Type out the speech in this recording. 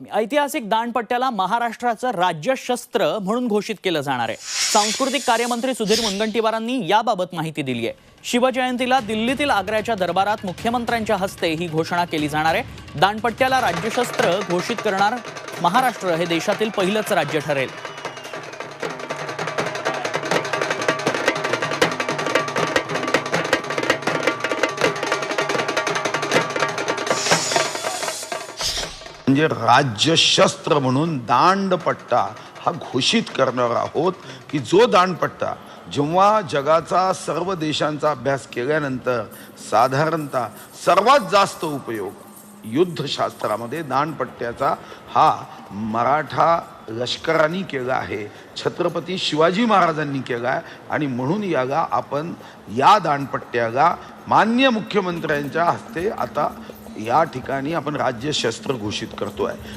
बातमी. ऐतिहासिक दांडपट्ट्याला महाराष्ट्राचं राज्यशस्त्र म्हणून घोषित केलं जाणार आहे. सांस्कृतिक कार्यमंत्री सुधीर मुनगंटीवारांनी याबाबत माहिती दिली आहे. शिवजयंतीला दिल्लीतील आग्र्याच्या दरबारात मुख्यमंत्र्यांच्या हस्ते ही घोषणा केली जाणार आहे. दांडपट्ट्याला राज्यशस्त्र घोषित करणार महाराष्ट्र हे देशातील पहिलंच राज्य ठरेल. म्हणजे राज्यशस्त्र म्हणून दांडपट्टा हा घोषित करणार आहोत की जो दांडपट्टा जेव्हा जगाचा सर्व देशांचा अभ्यास केल्यानंतर साधारणतः सर्वात जास्त उपयोग युद्धशास्त्रामध्ये दांडपट्ट्याचा हा मराठा लष्करांनी केला आहे छत्रपती शिवाजी महाराजांनी केला आहे आणि म्हणून याला आपण या दांडपट्ट्याला मान्य मुख्यमंत्र्यांच्या हस्ते आता या ठिकाणी आपण राज्यशस्त्र घोषित करतो आहे